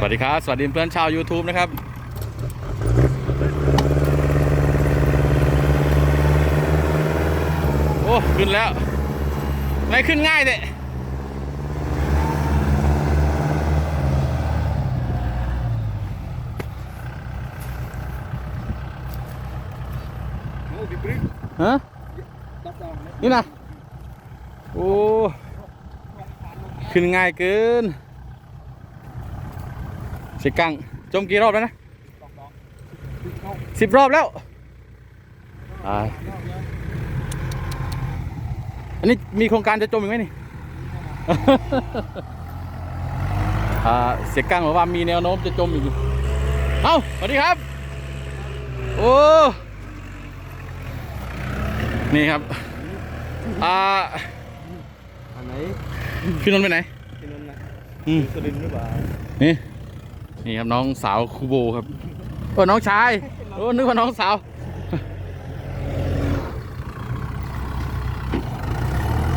สวัสดีครับ สวัสดีเพื่อนชาว YouTube นะครับ โอ้ ขึ้นแล้ว ไม่ขึ้นง่ายเลยฮะนี่นะโอ้ ขึ้นง่ายเกิน สิกังจมกี่รอบแล้วนะบอกน้องพี่เข้าสิบรอบแล้วตายรอบแล้วอันนี้มีโครงการจะจมอีกไหมนี่อ่าเสียกังบอกว่ามีแนวโน้มจะจมอีกเอ้าสวัสดีครับ โอ้นี่ครับ อ่าอันไหนพี่นนท์ไปไหนที่นั่นนะอืมสุรินทร์หรือเปล่านี่ นี่ครับน้องสาวคูโบครับโอ้น้องชายโอ้นึกว่าน้องสาว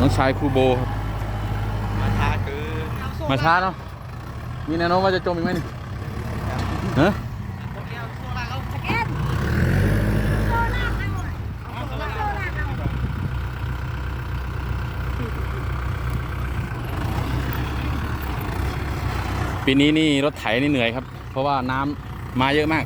น้องชายคูโบครับมาช้าเกินมาช้าเนาะมีแนวโน้มว่าจะจมอีกไหมนี่ฮะ ปีนี้นี่รถไถนี่เหนื่อยครับ เพราะว่าน้ำมาเยอะมาก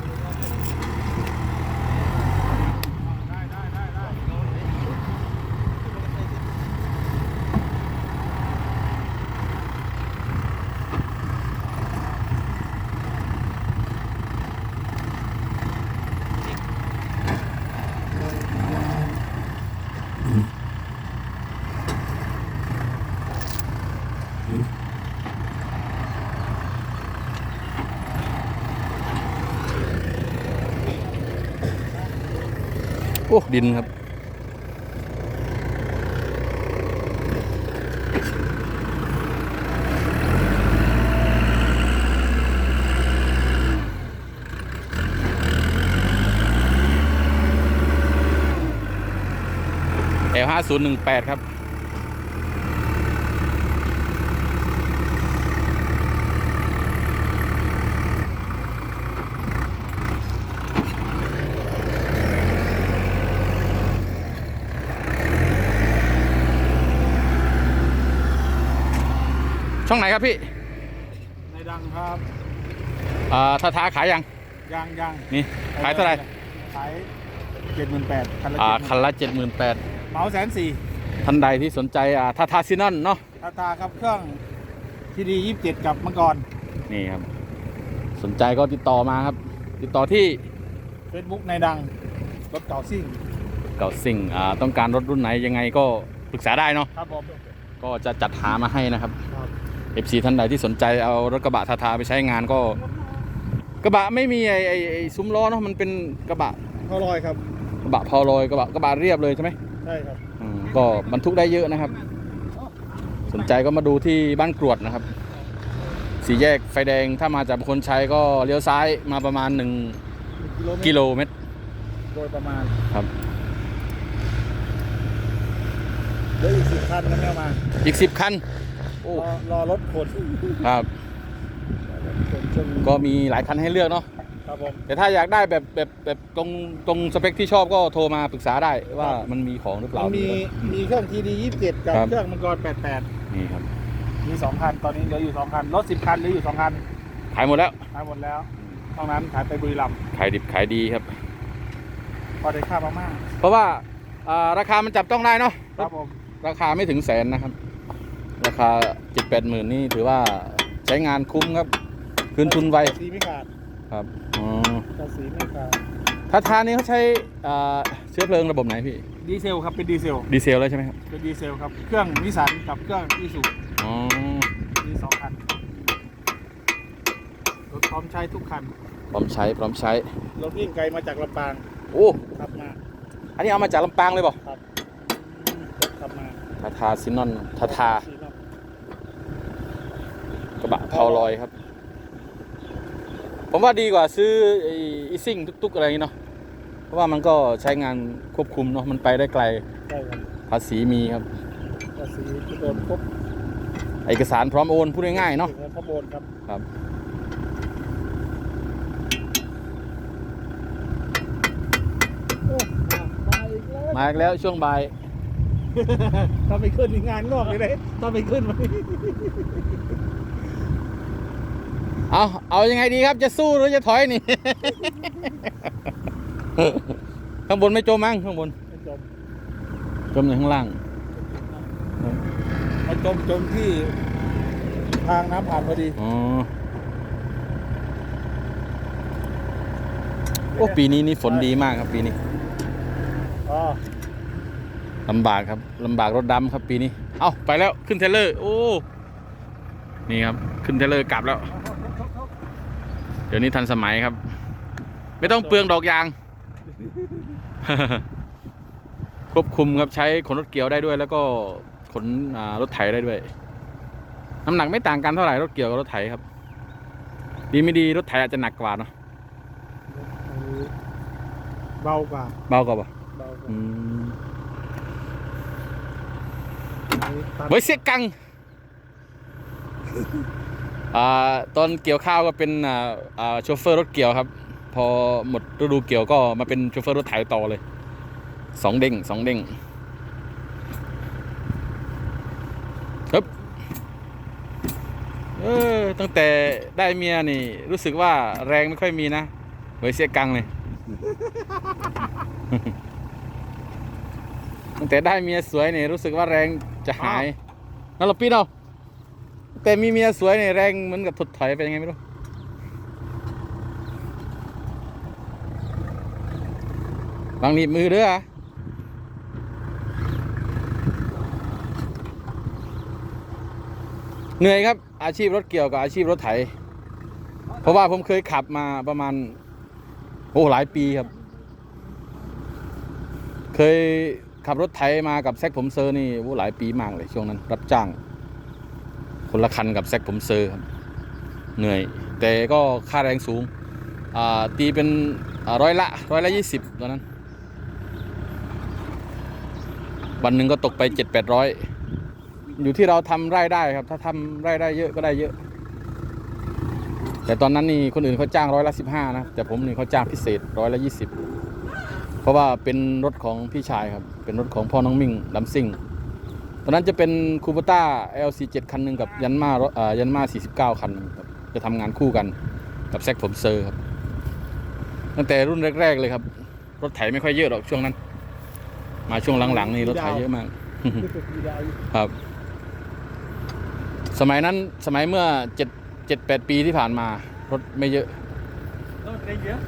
อ้ดินครับ L 5 0 1 8ครับ ช่องไหนครับพี่ ในดังครับอ่าทาทาขายยังยางยางนี่ขายเท่าไหร่ ขายเจ็ดหมื่นแปดคันละอ่าเจ็ดคันละเจ็ดหมื่นแปดเหมาแสนสี่ท่านใดที่สนใจอ่าทาทาซินอนเนาะทาทาครับเครื่องทีดียี่สิบเจ็ดกับมังกร นี่ครับ สนใจก็ติดต่อมาครับ ติดต่อที่เฟซบุ๊กในดังรถเก่าซิ่งเก่าสิ่งอ่าต้องการรถรุ่นไหนยังไงก็ปรึกษาได้เนาะครับผมก็จะจัดหามาให้นะครับครับ FC ท่านใดที่สนใจเอารถกระบะทาทาไปใช้งานก็ กระบะไม่มีไอ้ไอ้ไอ้ซุ้มล้อเนาะมันเป็นกระบะเขาลอยครับ กระบะพอลอยกระบะกระบะเรียบเลยใช่ไหมใช่ครับ อืมก็บรรทุกได้เยอะนะครับ สนใจก็มาดูที่บ้านกรวดนะครับ สี่แยกไฟแดงถ้ามาจากคนชัยก็เลี้ยวซ้ายมาประมาณ1กิโลเมตรกิโลเมตร โดยประมาณครับ เหลืออีกสิบคันนะแม่เอามา อีก 10 คัน โอ้รอรอรถขนครับ ขนช่วงนี้ก็มีหลายคันให้เลือกเนาะครับผมแต่ถ้าอยากได้แบบแบบแบบตรงตรงสเปคที่ชอบก็โทรมาปรึกษาได้ว่ามันมีของหรือเปล่ามันมีมีเครื่องทีดียี่สิบเจ็ดกับครับ เครื่องมังกรแปดแปดนี่ครับมีสองคันตอนนี้เหลืออยู่สองคันรถสิบคันเหลืออยู่สองคันขายหมดแล้วขายหมดแล้วนอกนั้นขายไปบุรีรัมย์ขายดิบขายดีครับ พอได้ค่ามาม่าเพราะว่าอ่าราคามันจับต้องได้เนาะครับผมราคาไม่ถึงแสนนะครับ ราคาเจ็ดแปดหมื่นนี่ถือว่าใช้งานคุ้มครับ คืนทุนไวสีไม่ขาดครับอ๋อภาษีไม่ขาดถ้าทานนี้เขาใช้อ่าเชื้อเพลิงระบบไหนพี่ดีเซลครับเป็นดีเซลดีเซลแล้วใช่ไหมครับเป็นดีเซลครับเครื่องนิสสันกับเครื่องอีซูอ๋อมีสองคันรถพร้อมใช้ทุกคันพร้อมใช้พร้อมใช้รถวิ่งไกลมาจากลำปางโอ้ขับมาอันนี้เอามาจากลำปางเลยเปล่ะครับรถขับมาทาทาซินอนทาทา เผาลอยครับ ผมว่าดีกว่าซื้ออีซิ่งทุก ๆ อะไรเนาะเพราะว่ามันก็ใช้งานควบคุมเนาะมันไปได้ไกลใช่ครับภาษีมีครับภาษีที่โดนครบเอกสารพร้อมโอนพูดง่ายๆเนาะพร้อมโอนครับครับมาอีกแล้วช่วงบ่ายถ้าไม่ขึ้นงานงอกเลยเลถ้าไม่ขึ้นมา เอาเอายังไงดีครับจะสู้หรือจะถอยนี่ ข้างบนไม่จมมั้งข้างบน ไม่จมจมอยู่ข้างล่าง มันจมจมที่ทางน้ำผ่านพอดี อ๋อ โอ้ปีนี้นี่ฝนดีมากครับปีนี้อ๋อลำบากครับลำบากรถดำครับปีนี้ เอ้าไปแล้วขึ้นเทรลเลอร์ โอ้ นี่ครับ ขึ้นเทรลเลอร์กลับแล้ว เดี๋ยวนี้ทันสมัยครับ ไม่ต้องเปลืองดอกยาง ควบคุมครับใช้ขนรถเกี่ยวได้ด้วย แล้วก็ขนอ่ารถไถได้ด้วย น้ำหนักไม่ต่างกันเท่าไหร่รถเกี่ยวกับรถไถครับ ดีไม่ดีรถไถอาจจะหนักกว่าเนาะเบากว่าเบากว่าปะเบากว่าอืมอันนี้ตัดเฮ้ยเสียกังอ่า ตอนเกี่ยวข้าวก็เป็นอ่าอ่าโชเฟอร์รถเกี่ยวครับ พอหมดฤดูเกี่ยวก็มาเป็นโชเฟอร์รถไถต่อเลยสองเด้งสองเด้งครับเออตั้งแต่ได้เมียนี่ รู้สึกว่าแรงไม่ค่อยมีนะเฮ้ยเสียกังเลยตั้งแต่ได้เมียสวยนี่รู้สึกว่าแรงจะหายนั่นเราปีนเอา แต่มีเมียสวยนี่แรงเหมือนกับถดถอยไปยังไงไม่รู้บางหนีบมือเด้อเหนื่อยครับ อาชีพรถเกี่ยวกับอาชีพรถไถ เพราะว่าผมเคยขับมาประมาณ โอ้หลายปีครับ เคยขับรถไถมากับแซกผมเซอร์นี่โอ้หลายปีมากเลยช่วงนั้น รับจ้าง คนละคันกับแซกผมเซอร์ครับเหนื่อย แต่ก็ค่าแรงสูงตีเป็นร้อยละร้อยละยี่สิบตอนนั้น วันหนึ่งก็ตกไปเจ็ดแปดร้อยอยู่ที่เราทำไร่ได้ครับ ถ้าทำไร่ได้เยอะก็ได้เยอะ แต่ตอนนั้นนี่คนอื่นเขาจ้างร้อยละสิบห้านะ แต่ผมนี่เขาจ้างพิเศษร้อยละยี่สิบเพราะว่าเป็นรถของพี่ชายครับ เป็นรถของพ่อน้องมิ่งลำซิ่ง ตอนนั้นจะเป็นคูปต้า LC7 คันหนึ่งกับยันมาอ่ายันมา 49 คันครับจะทำงานคู่กันกับแซกผมเซอร์ครับ ตั้งแต่รุ่นแรก ๆ เลยครับ รถไถไม่ค่อยเยอะหรอกช่วงนั้น มาช่วงหลัง ๆ นี่รถไถเยอะมาก ครับ สมัยนั้นสมัยเมื่อเจ็ดเจ็ดแปดปีที่ผ่านมา รถไม่เยอะรถได้เยอะ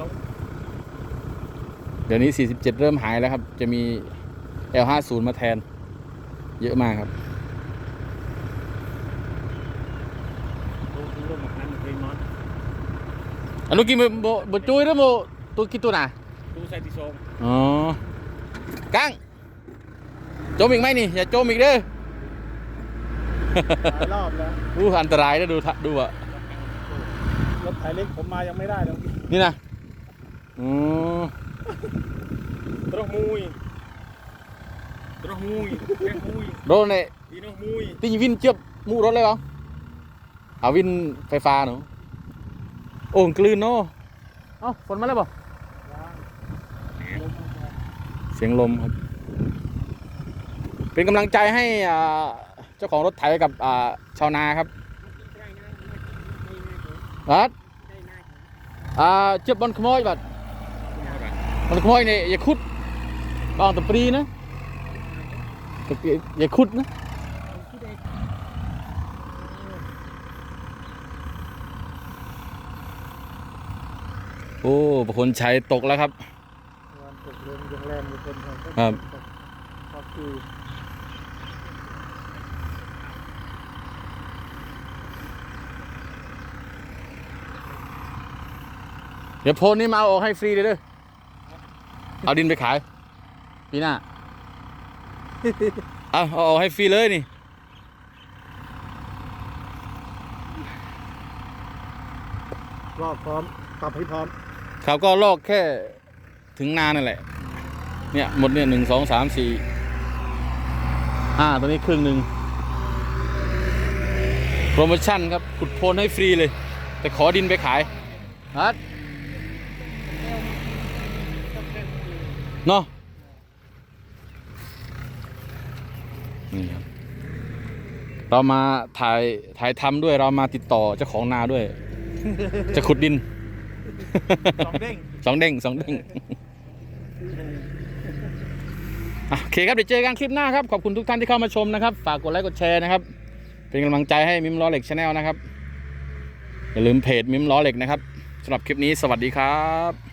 ลง เดี๋ยวนี้ 47 เริ่มหายแล้วครับ จะมี L50 มาแทน เยอะมากครับดูดูรถหนักนั้นเพลงนอนอันนู้นกินโบโบจุยหรือโบตัวกี่ตัวน่ะดูใส่ติโซมอ๋อกังจมอีกไหมนี่ อย่าจมอีกเด้อหลายรอบแล้วอู้อันตรายนะดูทะดูอะรถไถเล็กผมมายังไม่ได้เลยนี่นะอ๋อ ตรอกมุยตรอกมุยแม่มุยรถเนี่ยอีน้องมุยตีวินเจียบมูรถเลยเหรอเอาวินไฟฟ้าหนูโอ่งกลืนเนาะเอ้าฝนมาแล้วบ่เสียงลมครับ เป็นกำลังใจให้อ่าเจ้าของรถไถกับอ่าชาวนาครับบัดอ่าเจ็บบอลขโมยบัด บอลขโมยเนี่ยอย่าคุดบางตะปรีนะตะปรีอย่าคุดนะโอ้ประคนชัยตกแล้วครับวันตกลงยังแรงอยู่คนครับครับคือเดี๋ยวโพลนี้มาเอาออกให้ฟรีเลยเด้อ เอาดินไปขาย ปีหน้า เอาเอาออกให้ฟรีเลยนี่ รอบพร้อมปรับให้พร้อมเขาก็ลอกแค่ถึงนานั่นแหละ เนี่ยหมดเนี่ยหนึ่งสองสามสี่ห้าตัวนี้ครึ่งหนึ่งโปรโมชั่นครับขุดโพลให้ฟรีเลย แต่ขอดินไปขายฮัด เนาะนี่ครับเรามาถ่ายถ่ายทำด้วยเรามาติดต่อเจ้าของนาด้วย จะขุดดินสองเด้งสองเด้งสองเด้งอะโอเคครับเดี๋ยวเจอกันคลิปหน้าครับ ขอบคุณทุกท่านที่เข้ามาชมนะครับ ฝากกดไลค์กดแชร์นะครับ เป็นกำลังใจให้มิมล้อเหล็กชาแนลนะครับ อย่าลืมเพจมิมล้อเหล็กนะครับสำหรับคลิปนี้สวัสดีครับ